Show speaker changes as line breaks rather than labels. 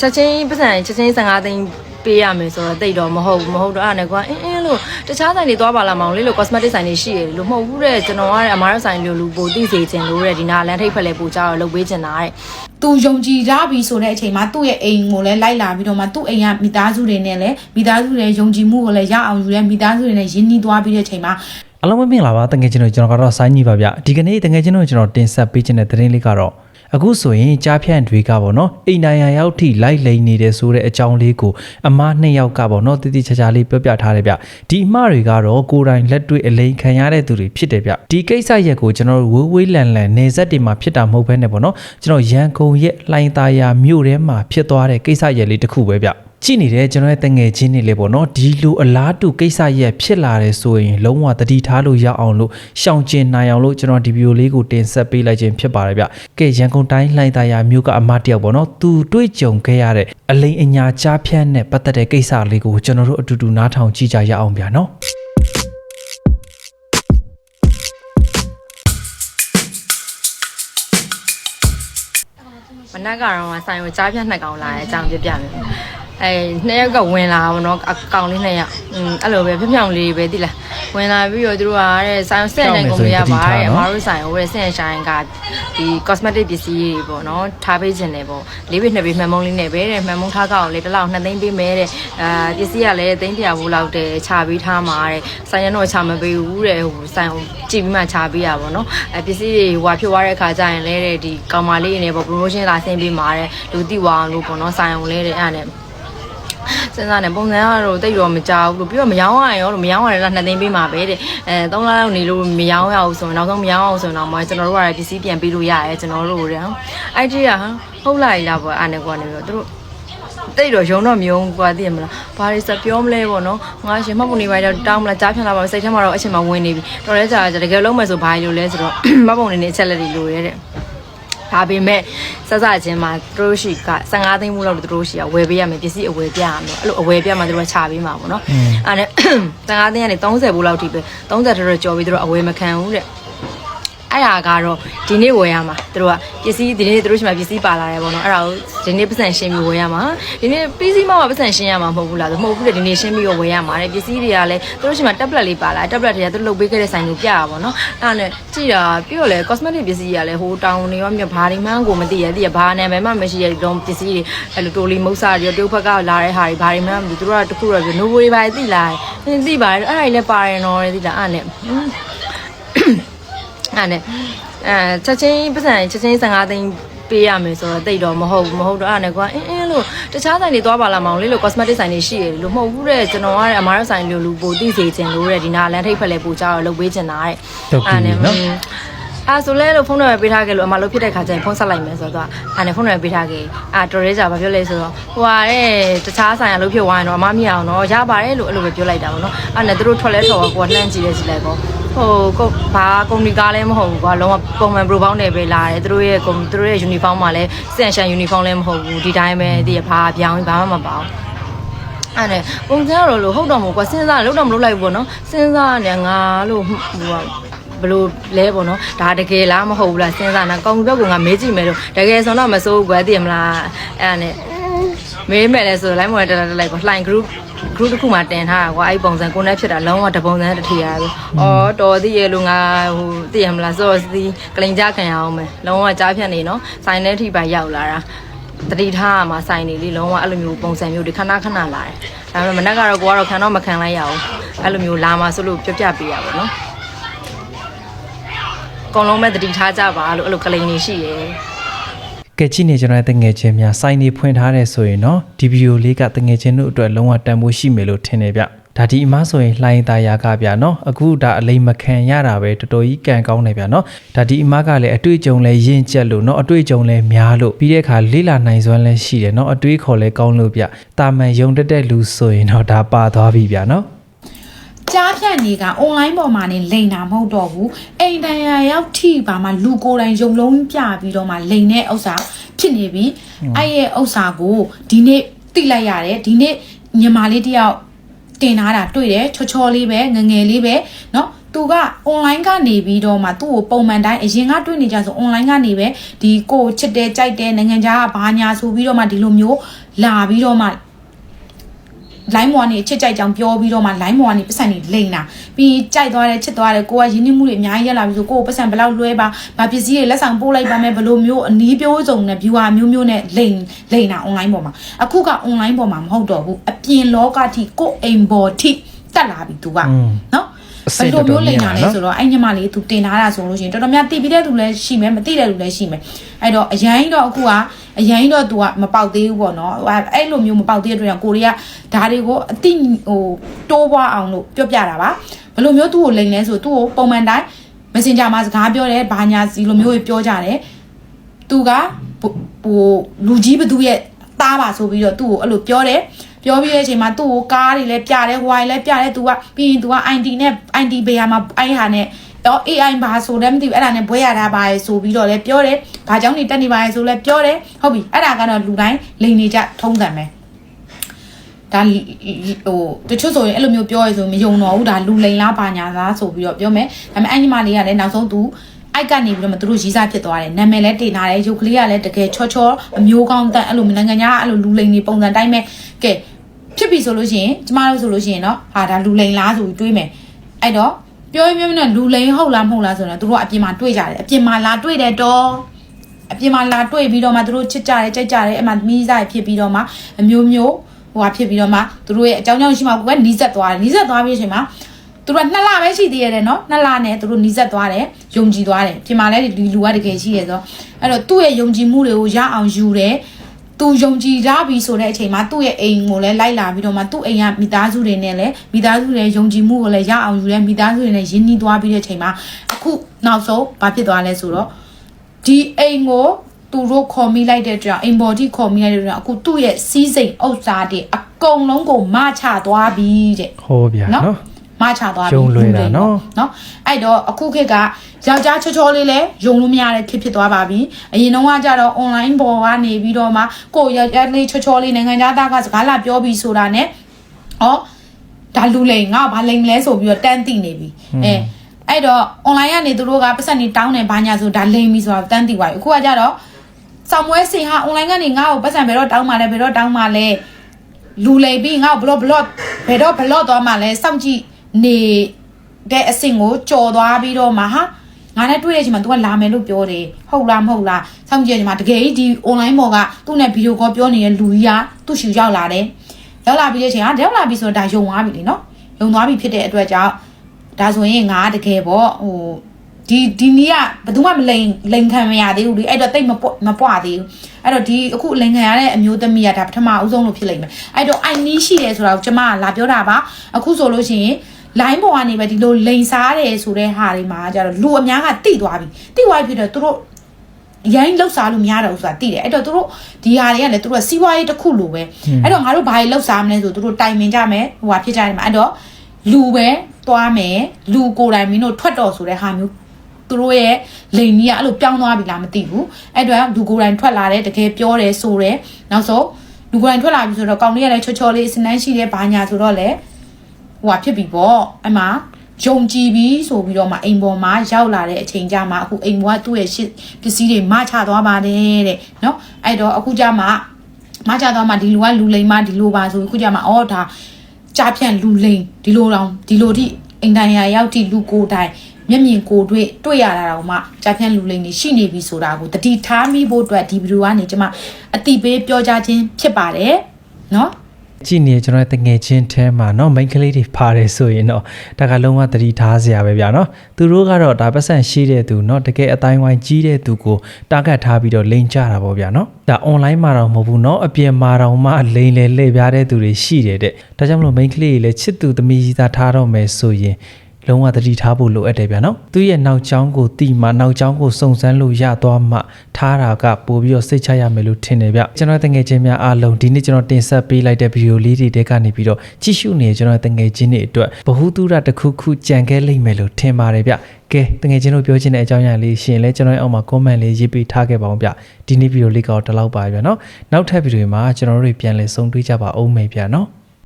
ချက်ချင်းပတ်စံချက်ချင်း15သိန်းပေးရမယ်ဆိုတော့တိတ်တော့မဟုတ်ဘူးမဟုတ်တော့အဲ့ဒါနဲ့ကွာအင်းအင်းလို့တခြားဆိုင်တွေသွားပါလားမောင်လေးလို့ cosmetic ဆိုင်တွေရှိရတယ်လို့မဟုတ်ဘူးတဲ့ကျွန်တော်ကတဲ့အမားရဆိုင်လို့လူပိုသိစေချင်လို့တဲ့ဒီနာလန်ထိတ်ဖက်လဲပို့ကြတော့လုပ်ပေးချင်တာတဲ့
သူယုံကြည်ကြပြီဆိုတဲ့အချိန်မှာသူ့ရဲ့အိမ်ကိုလည်းလိုက်လာပြီးတော့မှသူ့အိမ်ကမိသားစုတွေနဲ့လည်းမိသားစုတွေယုံကြည်မှုကိုလည်းရအောင်ယူတဲ့မိသားစုတွေနဲ့ရင်းနှီးသွားပြီးတဲ့အချိန်မှာ
အားလုံးပဲမင်္ဂလာပါတငယ်ချင်းတို့ကျွန်တော်ကတော့ဆိုင်းကြီးပါဗျဒီကနေ့တငယ်ချင်းတို့ကျွန်တော်တင်ဆက်ပေးခြင်းတဲ့သတင်းလေးကတော့ အခုဆိုရင်ကြားဖြန့်တွေကပေါ့နော်အိမ်နိုင်ရရောက်ထိလိုက်လိန်နေတယ်ဆိုတဲ့အကြောင်းလေးကိုအမားနှစ်ယောက်ကပေါ့နော်တိတိကျကျလေးပြောပြထားတယ်ဗျဒီအမားတွေကတော့ကိုယ်တိုင်လက်တွေ့အလိန်ခံရတဲ့သူတွေဖြစ်တယ်ဗျဒီကိစ္စရက်ကိုကျွန်တော်တို့ဝေးဝေးလန်လန်နေဆက်တွေမှာဖြစ်တာမဟုတ်ဘဲနဲ့ပေါ့နော်ကျွန်တော်ရန်ကုန်ရဲ့လှိုင်းသားယာမြို့ထဲမှာဖြစ်သွားတဲ့ကိစ္စရက်လေးတစ်ခုပဲဗျ ကြည့်နေတဲ့ကျွန်တော်ရဲ့တငယ်ချင်းတွေလေပေါ့နော်ဒီလိုအလားတူကိစ္စရက်ဖြစ်လာတယ်ဆိုရင်လုံးဝတတိထားလို့ရအောင်လို့ရှောင်ကျဉ်နိုင်အောင်လို့ကျွန်တော်ဒီဗီဒီယိုလေးကိုတင်ဆက်ပေးလိုက်ခြင်းဖြစ်ပါတယ်ဗျကဲရန်ကုန်တိုင်းလှိုင်သာယာမြို့ကအမတ်တယောက်ပေါ့နော်သူတွေ့ကြုံခဲ့ရတဲ့အလိန်အညာကြားဖြန့်နဲ့ပတ်သက်တဲ့ကိစ္စလေးကိုကျွန်တော်တို့အတူတူနားထောင်ကြည့်ကြရအောင်ဗျာနော်
မနက်ကတော့ဆိုင်ကိုကြားပြတ်နှစ်ကောင်လာတဲ့အကြောင်းပြပြမယ် အဲနှစ်ယောက်ကဝင်လာပါတော့အကောင်လေးနှစ်ယောက်อืมအဲ့လိုပဲပြပြောင်လေးပဲတိလားဝင်လာပြီးတော့သူတို့ကတဲ့ဆိုင်ဆက်တဲ့ကုမ္ပဏီကပါတဲ့အမားတို့ဆိုင်ကိုတဲ့ဆင်ဆိုင်ကဒီ cosmetic ပစ္စည်းတွေပေါ့နော်ထားပေးခြင်းတယ်ပေါ့လေးပိနှစ်ပိမှန်မုံလေးနဲ့ပဲတဲ့မှန်မုံထားကောက်လေတစ်လောက်နှစ်သိန်းပေးမဲတဲ့အာပစ္စည်းကလည်းသိန်း100ဘူးလောက်တဲ့ခြာပေးထားမှာတဲ့ဆိုင်ရတော့ခြာမပေးဘူးတဲ့ဟိုဆိုင်ကြည့်ပြီးမှခြာပေးရပါတော့အဲပစ္စည်းတွေဟိုဖြစ်သွားတဲ့အခါကျရင်လည်းတဲ့ဒီကောင်မလေးနေပေါ့ promotion လာဆင်းပေးမှာတဲ့လူသိဝအောင်လို့ပေါ့နော်ဆိုင်အောင်လဲတဲ့အဲ့ဒါနဲ့ စဉ်းစားနေပုံစံကတော့တိတ်တော့မကြောက်ဘူးလို့ပြီးတော့မယောင်းရရင်ရောလို့မယောင်းရတယ်လားနှစ်သိန်းပေးမှာပဲတဲ့အဲ3လလောက်နေလို့မယောင်းရအောင်ဆိုရင်နောက်ဆုံးမယောင်းအောင်ဆိုရင်တော့မကျွန်တော်တို့ကပစ္စည်းပြန်ပေးလို့ရတယ်ကျွန်တော်တို့တဲ့အဲ့ဒီကဟုတ်လိုက်လားပေါ့အဲ့နဲ့ကွာနေပြီးတော့သူတို့တိတ်တော့ရုံတော့မြုံကွာသိရမလားဘာတွေစပြောမလဲပေါ့နော်ငါရှင်မှတ်ပုံနေပါတော့တောင်းမလားကြားဖြန်လာပါစိတ်ထဲမှာတော့အချိန်မှဝင်နေပြီတော်လဲကြာကြာတကယ်လုံးမယ်ဆိုဘာလို့လဲဆိုတော့မှတ်ပုံနေနေအချက်လက်တွေလိုရဲတဲ့ ဒါပေမဲ့စစချင်းမှာသူတို့ရှိက15သိန်းမှုလောက်သူတို့ရှိကဝယ်ပေးရမယ်ပစ္စည်းအဝယ်ပြရမယ်အဲ့လိုအဝယ်ပြမှသူတို့ကချပေးမှာပေါ့နော်အဲ့ဒါ15သိန်းကနေ30ဘူးလောက်ထိပဲ30တော်တော်ကြော်ပြီးသူတို့အဝယ်မခံဘူးတဲ့ အဲ့ဒါကတော့ဒီနေ့ဝယ်ရမှာသူတို့ကပစ္စည်းဒီနေ့သူတို့ရှိမှပစ္စည်းပါလာတယ်ပေါ့နော်အဲ့ဒါကိုဒီနေ့ပတ်စံရှင်းပြီးဝယ်ရမှာဒီနေ့ပစ္စည်းမှပတ်စံရှင်းရမှာမဟုတ်ဘူးလားဆိုမဟုတ်ဘူးလေဒီနေ့ရှင်းပြီးတော့ဝယ်ရမှာတဲ့ပစ္စည်းတွေကလည်းသူတို့ရှိမှ tablet လေးပါလာ tablet တွေကသူတို့လုပ်ပေးခဲ့တဲ့ဆိုင်ကိုပြရပါပေါ့နော်အဲ့ဒါနဲ့ကြည့်တာပြီးတော့လေ cosmetic ပစ္စည်းတွေကလည်းဟိုတောင်နေရောမြဘာတွေမှန်းကိုမသိရသိရဘာနာမည်မှမရှိရတော့ပစ္စည်းတွေအဲ့လိုတိုလီမုတ်စာတွေတုပ်ဖက်ကလာတဲ့ဟာတွေဘာတွေမှန်းမသိသူတို့ကတခုတော့ပြော no တွေဘာတွေသိလားသိပါတယ်အဲ့ဒါတွေလည်းပါတယ်နော်သိလားအဲ့နဲ့ အဲ့နဲ့အဲချက်ချင်းပတ်စံချက်ချင်း15သိန်းပေးရမယ်ဆိုတော့တိတ်တော့မဟုတ်ဘူးမဟုတ်တော့အဲ့ဒါနဲ့ကွာအင်းအင်းလို့တခြားဆိုင်တွေသွားပါလားမောင်လေးလို့ cosmetic ဆိုင်တွေရှိရတယ်လို့မဟုတ်ဘူးတဲ့ကျွန်တော်ကတဲ့အမားရဆိုင်လို့လူပိုသိစေချင်လို့တဲ့ဒီနာလန်ထိတ်ဖက်လဲပို့ကြတော့လုပ်ပေးချင်တာတဲ့
ဟုတ်ပြီနော်
အဲဆိုလဲလို့ဖုန်းနံပါတ်ပေးထားခဲ့လို့အမလို့ဖြစ်တဲ့ခါကျရင်ဖုန်းဆက်လိုက်မယ်ဆိုတော့အဲ့နဲ့ဖုန်းနံပါတ်ပေးထားခဲ့အာတော်ရဲကြဘာပြောလဲဆိုတော့ဟိုဟာတဲ့တခြားဆိုင်ကလို့ဖြစ်သွားရင်တော့အမမြင်အောင်တော့ရပါတယ်လို့အဲ့လိုပဲပြောလိုက်တာပေါ့နော်အဲ့နဲ့သူတို့ထွက်လဲထွက်တော့ကိုကလှမ်းကြည့်လဲကြည့်လိုက်ပေါ့ ဟိုကုဘာကုမ္ပဏီကားလည်းမဟုတ်ဘူးကွာလုံးဝပုံမှန် pro ပေါင်းတယ်ပဲလာတယ်သူတို့ရဲ့ကုမ္သူတို့ရဲ့ uniform မှာလည်းစန်ရှန် uniform လည်းမဟုတ်ဘူးဒီတိုင်းပဲတည်ရဘာပြောင်းဘာမှမပေါ့အဲ့နဲ့ပုံစံကတော့လို့ဟုတ်တော့မဟုတ်ကွာစဉ်းစားလို့တော့မလုပ်လိုက်ဘူးပေါ့နော်စဉ်းစားနေငါလို့ဟိုဟာဘလို့လဲပေါ့နော်ဒါတကယ်လားမဟုတ်ဘူးလားစဉ်းစားနေကောင်ဘက်ကငါမေးကြည့်မယ်လို့တကယ်ဆိုတော့မစိုးဘူးကွာသိရမလားအဲ့ဒါနဲ့ မေးမယ်လဲဆိုတော့လိုက်မဝင်တက်တက်လိုက်ပေါ့လှိုင် group group တစ်ခုမှတင်ထားတာကွာအဲ့ဒီပုံစံကိုနဲ့ဖြစ်တာလုံးဝတပုံစံတစ်ထီရတယ်။အော်တော်သေးရဲ့လို့ငါဟိုသိရမလားစောစီကလိန်ကြခံရအောင်မယ်။လုံးဝကြားဖြတ်နေနော်။ဆိုင်ထဲထိပါရောက်လာတာ။တတိထားမှာဆိုင်နေလေးလုံးဝအဲ့လိုမျိုးပုံစံမျိုးတွေခဏခဏလာတယ်။ဒါပေမဲ့မနက်ကတော့ကိုကတော့ခံတော့မခံလိုက်ရဘူး။အဲ့လိုမျိုးလာမှာဆိုလို့ပြပြပေးရပါတော့။အကုန်လုံးပဲတတိထားကြပါလို့အဲ့လိုကလိန်နေရှိရဲ့။
ကဲကြည့်နေကြတဲ့တငယ်ချင်းများစိုင်းနေဖွင့်ထားတယ်ဆိုရင်တော့ဒီဗီဒီယိုလေးကတငယ်ချင်းတို့အတွက်လုံးဝတန်ဖိုးရှိမယ်လို့ထင်တယ်ဗျဒါဒီအမဆိုရင်လှိုင်းသားရာကဗျာနော်အခုဒါအလိမ်မခံရတာပဲတော်တော်ကြီးကံကောင်းတယ်ဗျာနော်ဒါဒီအမကလည်းအတွေ့အကြုံလဲရင့်ကျက်လို့နော်အတွေ့အကြုံလဲများလို့ပြီးတဲ့အခါလေးလာနိုင်စွမ်းလဲရှိတယ်နော်အတွေ့ခေါ်လဲကောင်းလို့ဗျတာမန်ယုံတက်တဲ့လူဆိုရင်တော့ဒါပါသွားပြီဗျာနော်
ကြားဖြတ်နေက online ပေါ်မှာနေလိန်တာမဟုတ်တော့ဘူးအိမ်တန်ရာရောက်ထိပါမှလူကိုယ်တိုင်ယုံလုံးပြပြီးတော့မှလိန်တဲ့ဥစ္စာဖြစ်နေပြီအဲ့ရဲ့ဥစ္စာကိုဒီနေ့တိလိုက်ရတယ်ဒီနေ့ညီမလေးတယောက်တင်ထားတာတွေ့တယ်ချောချောလေးပဲငငယ်လေးပဲเนาะ သူက online ကနေပြီးတော့မှသူ့ကိုပုံမှန်တိုင်းအရင်ကတွေ့နေကြဆို online ကနေပဲဒီကိုချစ်တယ်ကြိုက်တယ်နိုင်ငံခြားကဘာညာဆိုပြီးတော့မှဒီလိုမျိုးလာပြီးတော့မှ line မော်ကနေချစ်ကြိုက်ကြောင်ပြောပြီးတော့မှ line မော်ကနေပတ်စံနေလိမ့်တာပြီးကြိုက်သွားတယ်ချစ်သွားတယ်ကိုကရင်းနှီးမှုတွေအများကြီးရလာပြီဆိုကိုကိုပတ်စံဘယ်လောက်လွှဲပါဘာပစ္စည်းတွေလက်ဆောင်ပို့လိုက်ပါမယ်ဘယ်လိုမျိုးအနည်းပြိုးစုံနဲ့ viewer မျိုးမျိုးနဲ့လိမ့်လိမ့်တာ online ပေါ်မှာအခုက online ပေါ်မှာမဟုတ်တော့ဘူးအပြင်လောကထိကိုအိမ်ပေါ်ထိတက်လာပြီသူက
อืม
နော်
အ
ဘ
စစ်
ယ်
တော်
လို
တော်
မျိုးလိမ့်တာလဲ
များနော်
ဆိုတော့အဲ့ညီမလေးသူတင်ထားတာဆိုလို့ရှိရင်တော်တော်များသိပြီးတဲ့လူလည်းရှိမယ်မသိတဲ့လူလည်းရှိမယ်အဲ့တော့အရင်တော့အခုကအရင်တော့သူကမပေါက်သေးဘူးပေါ့နော်ဟိုအဲ့လိုမျိုးမပေါက်သေးတဲ့အတွက်ကိုရီးယားဓာတ်တွေကိုအတိဟိုတိုးပွားအောင်လို့ပြောပြတာပါဘယ်လိုမျိုးသူ့ကိုလိမ့်လဲဆိုသူ့ကိုပုံမှန်တိုင်း messenger မှာစကားပြောတယ်ဘာညာစီလိုမျိုးပြောကြတယ်သူကဟိုလူကြီးဘသူရဲ့သားပါဆိုပြီးတော့သူ့ကိုအဲ့လိုပြောတယ် ပြောပြီးတဲ့အချိန်မှာသူ့ကိုကားတွေလည်းပြတယ်ဟွာတွေလည်းပြတယ်သူကပြီးရင်သူက ID နဲ့ ID ဘေးဟာမှာအဲ့ဟာနဲ့တော့ AI ဘာဆိုလည်းမသိဘူးအဲ့ဒါနဲ့ဘွဲရတာပါရယ်ဆိုပြီးတော့လည်းပြောတယ်။ဘာကြောင့်နေတက်နေပါရယ်ဆိုလည်းပြောတယ်။ဟုတ်ပြီအဲ့ဒါကတော့လူတိုင်းလိန်နေကြထုံးစံပဲ။ဒါဟိုတချို့ဆိုရင်အဲ့လိုမျိုးပြောရဆိုမယုံတော့ဘူးဒါလူလိန်လားဘာညာလားဆိုပြီးတော့ပြောမယ်။ဒါပေမဲ့အဲ့ညီမလေးကလည်းနောက်ဆုံးသူအိုက်ကနေပြီးတော့မှသူတို့ရေးစားဖြစ်သွားတယ်နာမည်လည်းတင်ထားတယ်ရုပ်ကလေးကလည်းတကယ်ချောချောအမျိုးကောင်းတဲ့အဲ့လိုနိုင်ငံခြားအဲ့လိုလူလိန်တွေပုံစံတိုင်းပဲကဲ ဖြစ်ပြီဆိုလို့ရှိရင်ကျမတို့ဆိုလို့ရှိရင်တော့ဟာဒါလူလိန်လားဆိုပြီးတွေးမယ်အဲ့တော့ပြောရင်ပြောရင်တော့လူလိန်ဟုတ်လားမဟုတ်လားဆိုတော့သူတို့ကအပြင်မှာတွေးကြတယ်အပြင်မှာလာတွေးတယ်တော့အပြင်မှာလာတွေ့ပြီးတော့မှသူတို့ချစ်ကြတယ်ကြိုက်ကြတယ်အမှမိစားဖြစ်ပြီးတော့မှအမျိုးမျိုးဟိုဟာဖြစ်ပြီးတော့မှသူတို့ရဲ့အကြောင်းကြောင့်ရှိမှကိုကနီးစက်သွားတယ်နီးစက်သွားပြီးအချိန်မှာသူတို့ကနှစ်လပဲရှိသေးရတယ်နော်နှစ်လနဲ့သူတို့နီးစက်သွားတယ်ယုံကြည်သွားတယ်ပြင်မှာလည်းဒီလူကတကယ်ရှိရဆိုအဲ့တော့သူ့ရဲ့ယုံကြည်မှုတွေကိုရအောင်ယူတယ် သူယုံကြည်ရပြီဆိုတဲ့အချိန်မှာသူ့ရဲ့အိမ်ကိုလည်းလိုက်လာပြီးတော့မှသူ့အိမ်ကမိသားစုတွေနဲ့လည်းမိသားစုတွေယုံကြည်မှုကိုလည်းရအောင်ယူတယ်မိသားစုတွေနဲ့ရင်းနှီးသွားပြီးတဲ့အချိန်မှာအခုနောက်ဆုံးဘာဖြစ်သွားလဲဆိုတော့ဒီအိမ်ကိုသူတို့ခေါ်မိလိုက်တဲ့အတွက်အိမ်ပေါ်ထိခေါ်မိလိုက်တဲ့အတွက်အခုသူ့ရဲ့စီးစိမ်ဥစ္စာတွေအကုန်လုံးကိုမချသွားပြီတဲ့
ဟောဗျာ
နော်
နော်
မချသွားပြီ
ယုံလွယ်တာနော်
နော်အဲ့တော့အခုခေတ်ကယောက်ျားချောချောလေးလဲယုံလို့မရတဲ့ခေတ်ဖြစ်သွားပါပြီအရင်တော့ကကြတော့ online ပေါ်ကနေပြီးတော့မှကိုယ့်ယောက်ျားလေးချောချောလေးနိုင်ငံသားကစကားလာပြောပြီးဆိုတာ ਨੇ ဩဒါလူလိန်ငါဘာလိန်လဲဆိုပြီးတော့တန်းတိနေပြီအဲအဲ့တော့ online ကနေသူတို့ကပတ်စံနေတောင်းတယ်ဘာညာဆိုဒါလိန်ပြီဆိုတာတန်းတိသွားပြီအခုကကြတော့ဆောင်းမွဲစင်ဟာ online ကနေငါ့ကိုပတ်စံဘယ်တော့တောင်းမှလဲဘယ်တော့တောင်းမှလဲလူလိန်ပြီးငါ့ကိုဘလော့ဘလော့ဘယ်တော့ဘလော့သွားမှလဲစောင့်ကြည့် နေတဲ့အဆင့်ကိုကြော်သွားပြီးတော့မှဟာငါနဲ့တွေ့တဲ့အချိန်မှာ तू ကလာမယ်လို့ပြောတယ်ဟုတ်လားမဟုတ်လားစောင့်ကြည့်ရချိန်မှာတကယ်ကြီးဒီ online ပေါ်ကသူ့နဲ့ဗီဒီယိုကောပြောနေတဲ့လူကြီးကသူ့ရှူရောက်လာတယ်ရောက်လာပြီးတဲ့အချိန်ကရောက်လာပြီဆိုတော့ဒါယုံသွားပြီလေနော်ယုံသွားပြီဖြစ်တဲ့အတွက်ကြောင့်ဒါဆိုရင်ငါတကယ်ပေါ့ဟိုဒီဒီနီးကဘယ်သူမှမလိန်လိန်ခံမရသေးဘူးလေအဲ့တော့တိတ်မပွမပွားသေးဘူးအဲ့တော့ဒီအခုလိန်ခံရတဲ့အမျိုးသမီးကဒါပထမအဦးဆုံးလို့ဖြစ်လိမ့်မယ်အဲ့တော့ I need ရှိတယ်ဆိုတာကိုကျွန်မကလာပြောတာပါအခုဆိုလို့ရှိရင် line ပေါ်ကနေပဲဒီလိုလိန်စားတယ်ဆိုတဲ့ဟာတွေမှာကျတော့လူအများကတိသွားပြီတိသွားပြီဖြစ်တော့သူတို့ရိုင်းလောက်စားလို့မရတော့ဘူးဆိုတာသိတယ်အဲ့တော့သူတို့ဒီဟာတွေကလည်းသူတို့ကစီးပွားရေးတစ်ခုလိုပဲအဲ့တော့ငါတို့ဘာတွေလောက်စားမလဲဆိုသူတို့တိုင်ပင်ကြမယ်ဟိုဟာဖြစ်ကြတယ်မှာအဲ့တော့လူပဲသွားမယ်လူကိုယ်တိုင်မင်းတို့ထွက်တော်ဆိုတဲ့ဟာမျိုးသူတို့ရဲ့လိန်ကြီးကအဲ့လိုပြောင်းသွားပြီလားမသိဘူးအဲ့တော့လူကိုယ်တိုင်ထွက်လာတယ်တကယ်ပြောတယ်ဆိုတယ်နောက်ဆုံးလူကိုယ်တိုင်ထွက်လာပြီဆိုတော့ကောင်လေးကလည်းချောချောလေးစနန်းရှိတယ်ဘာညာဆိုတော့လေ ဟိုဟာဖြစ်ပြီပေါ့အဲ့မှာဂျုံကြည်ပြီးဆိုပြီးတော့မှအိမ်ပေါ်မှာရောက်လာတဲ့အချိန်ကြမှာအခုအိမ်ပေါ်ကသူ့ရဲ့ရှစ်ပစ္စည်းတွေမချသွားပါတယ်တဲ့နော်အဲ့တော့အခုကြမှာမချသွားမှဒီလူကလူလိမ်မဒီလိုပါဆိုပြီးအခုကြမှာအော်ဒါကြာဖြန့်လူလိမ်ဒီလိုတောင်ဒီလိုထိအိမ်တိုင်ရာရောက်ထိလူကိုယ်တိုင်မျက်မြင်ကိုယ်တွေ့တွေ့ရတာတော့မှကြာဖြန့်လူလိမ်နေရှိနေပြီဆိုတာကိုတတိထားမိဖို့အတွက်ဒီဗီဒီယိုကနေကျွန်မအတိပေးပြောကြားခြင်းဖြစ်ပါတယ်နော်
ကြည့်နေကျွန်တော်တငယ်ချင်းထဲမှာเนาะ main ကလေးတွေပါတယ်ဆိုရင်တော့ဒါကလုံးဝသတိထားစရာပဲဗျာเนาะသူတို့ကတော့ဒါပတ်စံရှိတဲ့သူเนาะတကယ်အတိုင်းဝိုင်းကြီးတဲ့သူကိုတာဂက်ထားပြီးတော့လိန်ကြတာပေါ့ဗျာเนาะဒါ online မှာတော့မဟုတ်ဘူးเนาะအပြင်မှာတော့မှလိန်လေလှည့်ပြားတဲ့သူတွေရှိတယ်တဲ့ဒါကြောင့်မလို့ main ကလေးတွေလည်းချစ်သူသမီးကြီးသားထားတော့မယ်ဆိုရင် လုံးဝသတိထားဖို့လိုအပ်တယ်ဗျာနော်သူရဲ့နောက်ကျောင်းကိုတီမှနောက်ကျောင်းကိုစုံစမ်းလို့ရသွားမှထားတာကပို့ပြီးတော့စိတ်ချရမယ်လို့ထင်တယ်ဗျကျွန်တော်တငယ်ချင်းများအားလုံးဒီနေ့ကျွန်တော်တင်ဆက်ပေးလိုက်တဲ့ဗီဒီယိုလေးတွေတဲကနေပြီးတော့ကြည့်ရှုနေကျွန်တော်တငယ်ချင်းတွေအတွက်ဘ ഹു တုရတစ်ခုခုကြံခဲ့လိမ့်မယ်လို့ထင်ပါတယ်ဗျကဲတငယ်ချင်းတို့ပြောချင်တဲ့အကြောင်းအရာလေးရှင်လဲကျွန်တော်ရဲ့အောက်မှာ comment လေးရေးပေးထားခဲ့ပါအောင်ဗျဒီနေ့ဗီဒီယိုလေးကတော့ဒီလောက်ပါဗျာနော်နောက်ထပ်ဗီဒီယိုမှာကျွန်တော်တို့တွေပြန်လည်ဆုံတွေ့ကြပါအောင်မယ်ဗျာနော်